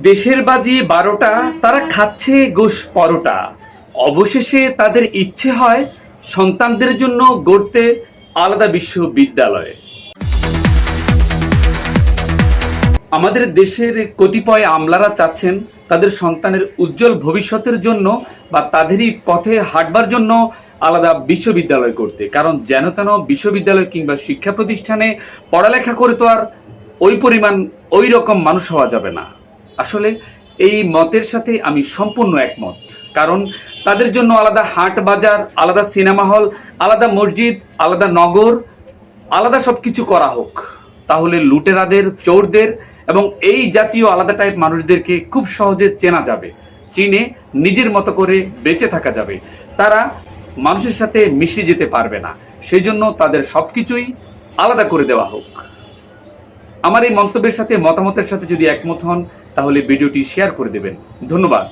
দেশের বাজি বারোটা, তারা খাচ্ছে গোস পরোটা। অবশেষে তাদের ইচ্ছে হয় সন্তানদের জন্য গড়তে আলাদা বিশ্ববিদ্যালয়। আমাদের দেশের কতিপয় আমলারা চাচ্ছেন তাদের সন্তানের উজ্জ্বল ভবিষ্যতের জন্য বা তাদেরই পথে হাঁটবার জন্য আলাদা বিশ্ববিদ্যালয় করতে। কারণ যেন তেন বিশ্ববিদ্যালয় কিংবা শিক্ষা প্রতিষ্ঠানে পড়ালেখা করে তো আর ওই পরিমাণ, ওই রকম মানুষ হওয়া যাবে না। আসলে এই মতের সাথে আমি সম্পূর্ণ একমত। কারণ তাদের জন্য আলাদা হাট বাজার, আলাদা সিনেমা হল, আলাদা মসজিদ, আলাদা নগর, আলাদা সব কিছু করা হোক। তাহলে লুটেরাদের, চোরদের এবং এই জাতীয় আলাদা টাইপ মানুষদেরকে খুব সহজে চেনা যাবে, চিনে নিজের মতো করে বেঁচে থাকা যাবে। তারা মানুষের সাথে মিশে যেতে পারবে না। সেই জন্য তাদের সব কিছুই আলাদা করে দেওয়া হোক। আমার এই মন্তব্যের সাথে, মতামতের সাথে যদি একমত হন, তাহলে ভিডিওটি শেয়ার করে দেবেন। ধন্যবাদ।